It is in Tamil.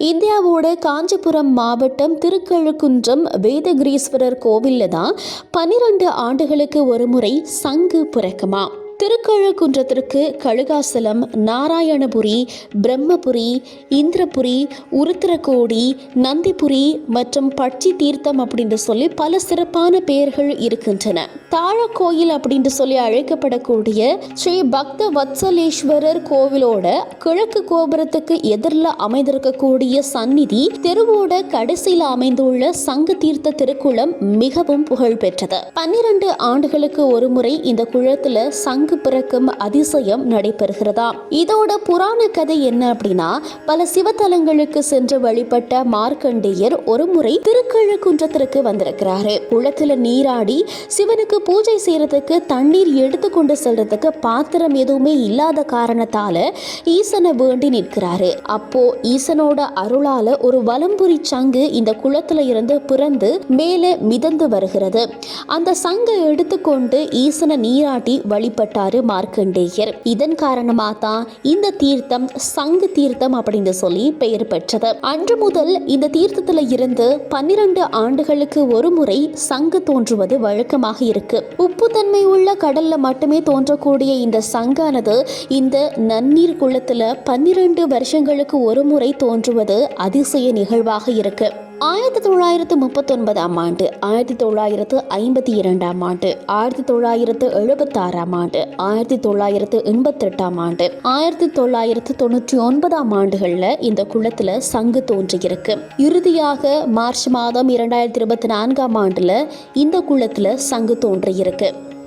இந்தியாவோட காஞ்சிபுரம் மாவட்டம் திருக்கழுக்குன்றம் வேதகிரீஸ்வரர் கோவில்ல தான் பன்னிரண்டு ஆண்டுகளுக்கு ஒரு முறை சங்கு பிறக்குமா. திருக்கழுக்குன்றத்திற்கு கழுகாசலம் நாராயணபுரி பிரம்மபுரி இந்திரபுரி உருத்திரகோடி நந்திபுரி மற்றும் பட்சி தீர்த்தம் அப்படின்னு சொல்லி பல சிறப்பான பெயர்கள் இருக்கின்றன. தாழக்கோயில் அப்படின்னு சொல்லி அழைக்கப்படக்கூடிய ஸ்ரீ பக்த வத்சலேஸ்வரர் கோவிலோட கிழக்கு கோபுரத்துக்கு எதிரில் அமைந்திருக்கக்கூடிய சந்நிதி தெருவோட கடைசியில் அமைந்துள்ள சங்கு தீர்த்த திருக்குளம் மிகவும் புகழ் பெற்றது பன்னிரண்டு ஆண்டுகளுக்கு ஒரு முறை இந்த குளத்துல சங்கு பிறக்கும் அதிசயம் நடைபெறுகிறதாம் இதோட புராண கதை என்ன அப்படின்னா பல சிவத்தலங்களுக்கு சென்று வழிபட்ட மார்க்கண்டேயர் ஒரு முறை திருக்கழுக்குன்றத்திற்கு வந்திருக்கிறாரு. குளத்துல நீராடி சிவனுக்கு பூஜை செய்கிறதுக்கு தண்ணீர் எடுத்து கொண்டு செல்றதுக்கு பாத்திரம் எதுவுமே இல்லாத காரணத்தால ஈசனை வேண்டி நிற்கிறாரு. அப்போ ஈசனோட அருளால ஒரு வலம்புரி சங்கு இந்த குளத்துல இருந்து பிறந்து மேலே மிதந்து வருகிறது. அந்த சங்கை எடுத்துக்கொண்டு ஈசனை நீராட்டி வழிபட்டாரு மார்க்கண்டேயர். இதன் காரணமாக தான் இந்த தீர்த்தம் சங்கு தீர்த்தம் அப்படின்னு சொல்லி பெயர் பெற்றது. அன்று முதல் இந்த தீர்த்தத்துல இருந்து பன்னிரண்டு ஆண்டுகளுக்கு ஒரு முறை சங்கு தோன்றுவது வழக்கமாக இருக்கு. உப்புத்தன்மை உள்ள கடல்ல மட்டுமே தோன்றக்கூடிய இந்த சங்கானது இந்த நன்னீர் குளத்துல பன்னிரண்டு வருஷங்களுக்கு ஒரு முறை தோன்றுவது அதிசய நிகழ்வாக இருக்கு. ஆயிரத்தி தொள்ளாயிரத்து முப்பத்தொன்பதாம் ஆண்டு ஆயிரத்தி தொள்ளாயிரத்து ஐம்பத்தி இரண்டாம் ஆண்டு ஆயிரத்தி தொள்ளாயிரத்து எழுபத்தாறாம் ஆண்டு ஆயிரத்தி தொள்ளாயிரத்து எண்பத்தெட்டாம் ஆண்டு. ஆயிரத்தி தொள்ளாயிரத்து தொண்ணூற்றி ஒன்பதாம் ஆண்டுகளில் இந்த குளத்தில் சங்கு தோன்றியிருக்கு. இறுதியாக மார்ச் மாதம் இரண்டாயிரத்தி இருபத்தி நான்காம் ஆண்டில் இந்த குளத்தில் சங்கு தோன்றியிருக்கு.